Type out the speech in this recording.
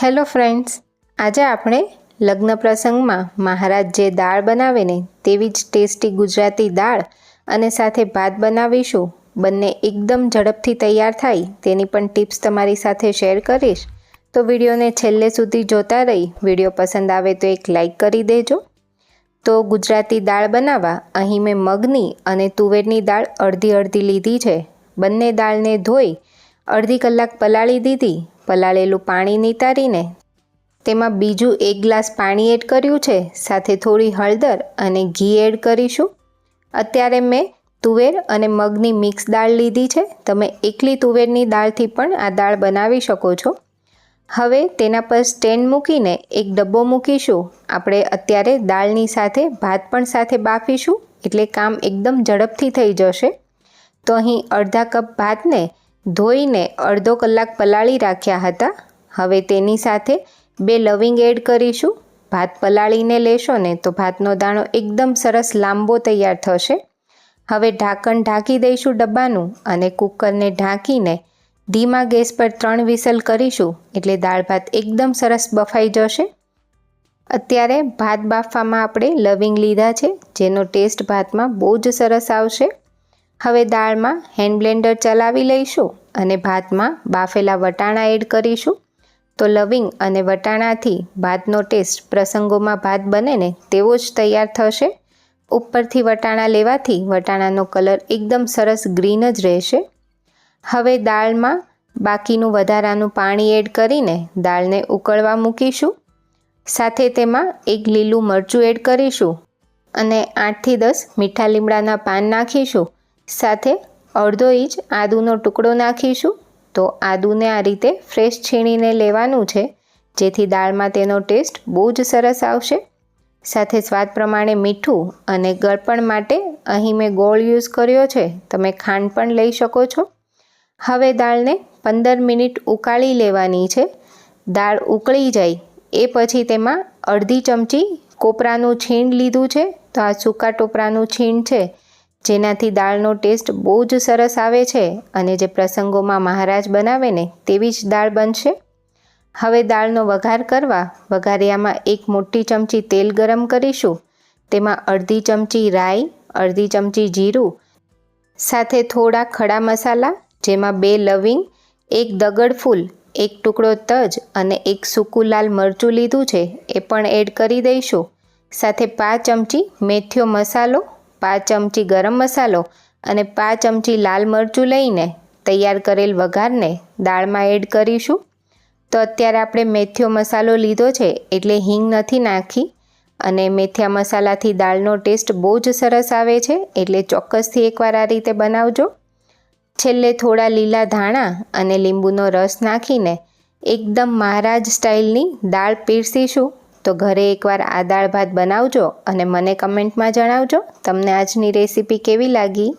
Hello friends, આજે આપણે લગ્ન પ્રસંગમાં મહારાજ જે દાળ બનાવે ને તેવી જ ટેસ્ટી ગુજરાતી દાળ અને સાથે ભાત બનાવીશું. બંને એકદમ ઝડપથી તૈયાર થાય. તેની પણ ટિપ્સ તમારી સાથે શેર કરીશ. તો વિડીયોને છેલ્લે સુધી જોતા રહી. વીડિયો પસંદ આવે તો એક લાઈક કરી દેજો. તો ગુજરાતી દાળ બનાવવા અહીં મેં મગની અને તુવેરની દાળ અડધી અડધી લીધી છે. બંને દાળને ધોઈ અડધી કલાક પલાળી દીધી. પલાળેલું પાણી નિતારીને તેમાં બીજું એક ગ્લાસ પાણી એડ કર્યું છે, સાથે થોડી હળદર અને ઘી એડ કરીશું. અત્યારે મેં તુવેર અને મગની મિક્સ દાળ લીધી છે. તમે એકલી તુવેરની દાળથી પણ આ દાળ બનાવી શકો છો. હવે તેના પર સ્ટેન્ડ મૂકીને એક ડબ્બો મૂકીશું. આપણે અત્યારે દાળની સાથે ભાત પણ સાથે બાફીશું, એટલે કામ એકદમ ઝડપથી થઈ જશે. તો અહીં અડધા કપ ભાતને ધોઈને અડધો કલાક પલાળી રાખ્યા હતા. હવે તેની સાથે બે લવિંગ એડ કરીશું. ભાત પલાળીને લેશો ને તો ભાતનો દાણો એકદમ સરસ લાંબો તૈયાર થશે. હવે ઢાંકણ ઢાંકી દઈશું ડબ્બાનું અને કુકરને ઢાંકીને ધીમા ગેસ પર ત્રણ વિસલ કરીશું એટલે દાળ ભાત એકદમ સરસ બફાઈ જશે. અત્યારે ભાત બાફવામાં આપણે લવિંગ લીધા છે, જેનો ટેસ્ટ ભાતમાં બહુ જ સરસ આવશે. હવે દાળમાં હેન્ડ બ્લેન્ડર ચલાવી લઈશું અને ભાતમાં બાફેલા વટાણા એડ કરીશું. તો લવિંગ અને વટાણાથી ભાતનો ટેસ્ટ પ્રસંગોમાં ભાત બને ને તેવો જ તૈયાર થશે. ઉપરથી વટાણા લેવાથી વટાણાનો કલર એકદમ સરસ ગ્રીન જ રહેશે. હવે દાળમાં બાકીનું વધારાનું પાણી એડ કરીને દાળને ઉકળવા મૂકીશું. સાથે તેમાં એક લીલું મરચું એડ કરીશું. અને આઠથી દસ મીઠા લીમડાના પાન નાખીશું. સાથે અડધો ઇંચ આદુનો ટુકડો નાખીશું. તો આદુને આ રીતે ફ્રેશ છીણીને લેવાનું છે, જેથી દાળમાં તેનો ટેસ્ટ બહુ જ સરસ આવશે. સાથે સ્વાદ પ્રમાણે મીઠું અને ગળપણ માટે અહીં મેં ગોળ યુઝ કર્યો છે, તમે ખાંડ પણ લઈ શકો છો. હવે દાળને પંદર મિનિટ ઉકાળી લેવાની છે. દાળ ઉકળી જાય, એ પછી તેમાં અડધી ચમચી કોપરાનું છીણ લીધું છે. તો આ સૂકા ટોપરાનું છીણ છે જેનાથી દાળનો ટેસ્ટ બહુ જ સરસ આવે છે અને જે પ્રસંગોમાં મહારાજ બનાવે ને તેવી જ દાળ બનશે. હવે દાળનો વઘાર કરવા વઘારિયામાં એક મોટી ચમચી તેલ ગરમ કરીશું. તેમાં અડધી ચમચી રાઈ, અડધી ચમચી જીરું, સાથે થોડા ખડા મસાલા, જેમાં બે લવિંગ, એક દગડ ફૂલ, એક ટુકડો તજ અને એક સૂકું લાલ મરચું લીધું છે એ પણ એડ કરી દઈશું. સાથે પાંચ ચમચી મેથ્યો મસાલો પાંચ ચમચી ગરમ મસાલો અને પાંચ ચમચી લાલ મરચું લઈને તૈયાર કરેલ વઘારને દાળમાં એડ કરીશું. તો અત્યારે આપણે મેથીઓ મસાલો લીધો છે એટલે હિંગ નથી નાખી અને મેથીયા મસાલાથી દાળનો ટેસ્ટ બહુ જ સરસ આવે છે એટલે ચોક્કસથી એકવાર આ રીતે બનાવજો. છેલ્લે થોડા લીલા ધાણા અને લીંબુનો રસ નાખીને એકદમ મહારાજ સ્ટાઇલની દાળ પીરસીશું. તો ઘરે એકવાર આ દાળ ભાત બનાવજો અને મને કમેન્ટમાં જણાવજો. તમને આજની રેસીપી કેવી લાગી?